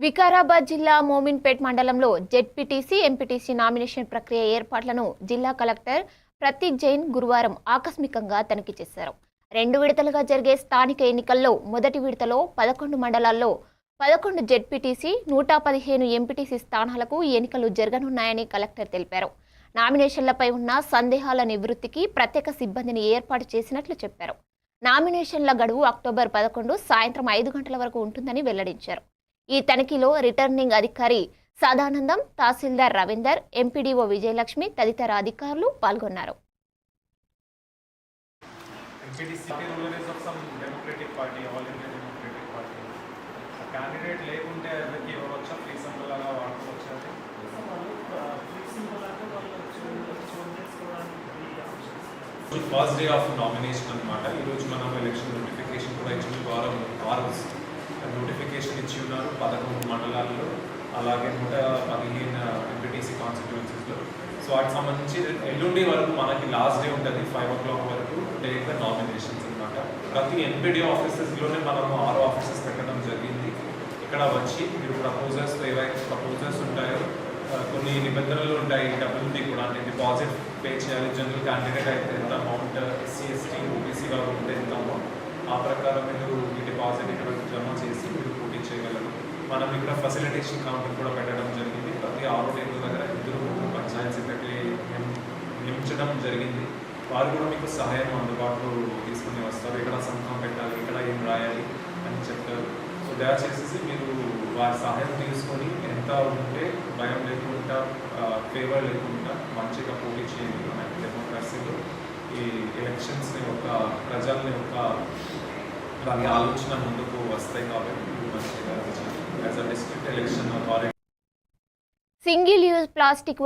వికారాబాద్ జిల్లా మోమిన్పేట్ మండలంలో ZPTC MPTC nomination ప్రక్రియ ఏర్పాట్లను జిల్లా కలెక్టర్ ప్రతీక్ జైన్ గురువారం ఆకస్మికంగా తనిఖీ చేశారు. రెండు విడతలుగా జరిగే స్థానిక ఎన్నికల్లో మొదటి విడతలో పదకొండు మండలాల్లో పదకొండు జెడ్పీటీసీ నూట పదిహేను ఎంపీటీసీ స్థానాలకు ఎన్నికలు జరగనున్నాయని కలెక్టర్ తెలిపారు. నామినేషన్లపై ఉన్న సందేహాల నివృత్తికి ప్రత్యేక సిబ్బందిని ఏర్పాటు చేసినట్లు చెప్పారు. నామినేషన్ల గడువు అక్టోబర్ పదకొండు సాయంత్రం ఐదు గంటల వరకు ఉంటుందని వెల్లడించారు. ఈ తనిఖీలో రిటర్నింగ్ అధికారి సదానందం తహసీల్దార్ రవీందర్ ఎంపీడీఓ విజయలక్ష్మి తదితర అధికారులు పాల్గొన్నారు. లేకుంటే ఎవరికి ఎవరు వచ్చా? ఫ్రీ అలా వాడుకోవచ్చు అది ఫస్ట్ డే ఆఫ్ నామినేషన్ అనమాట ఈరోజు మనం ఎలక్షన్ నోటిఫికేషన్ కూడా ఇచ్చిన వారం వారం నోటిఫికేషన్ ఇచ్చి ఉన్నారు పదకొండు మండలాల్లో అలాగే నూట పదిహేను ఎంపీటీసీ కాన్స్టిట్యున్సీస్లో సో వాటికి సంబంధించి ఎల్లుండి వరకు మనకి లాస్ట్ డే ఉంటుంది ఫైవ్ ఓ క్లాక్ వరకు టేక్ ద నామినేషన్స్ అనమాట ప్రతి ఎంపీడీ ఆఫీసెస్లోనే మనము ఆరు ఆఫీసెస్ పెట్టడం జరిగింది. ఇక్కడ వచ్చి మీరు ప్రపోజల్స్ ఏవైతే ప్రపోజల్స్ ఉంటాయో కొన్ని నిబంధనలు ఉంటాయి డబ్బులు కూడా అంటే డిపాజిట్ పే చేయాలి జనరల్ క్యాండిడేట్ అయితే ఎంత అమౌంట్ ఎస్సీ ఎస్టీ ఓబీసీ వాళ్ళు ఉంటే ఎంత అమౌంట్ ఆ ప్రకారం మీరు ఈ డిపాజిట్ ఇక్కడ జమ చేసి మీరు పోటీ చేయగలరు మనం ఇక్కడ ఫెసిలిటేషన్ కౌంటర్ కూడా పెట్టడం జరిగింది. ప్రతి ఆరు టేబుల్ దగ్గర ఇద్దరు పంచాయత్ సెక్రటరీ నియమించడం జరిగింది. వారు కూడా మీకు సహాయం అందుబాటులో తీసుకుని వస్తారు. ఇక్కడ సంతకం పెట్టాలి ఇక్కడ ఏం రాయాలి అని చెప్తారు సో దయచేసి మీరు వారి సహాయం తీసుకొని ఎంత ఉంటే భయం లేకుండా ఫేవర్ లేకుండా మంచిగా పోటీ చేయండి. మన డెమోక్రసీలో ఈ ఎలక్షన్స్ని ఒక ప్రజల్ని ఒక వారి ఆలోచన ముందుకు వస్తాయి కాబట్టి మీరు మంచిగా as a district election authority. Single-use plastic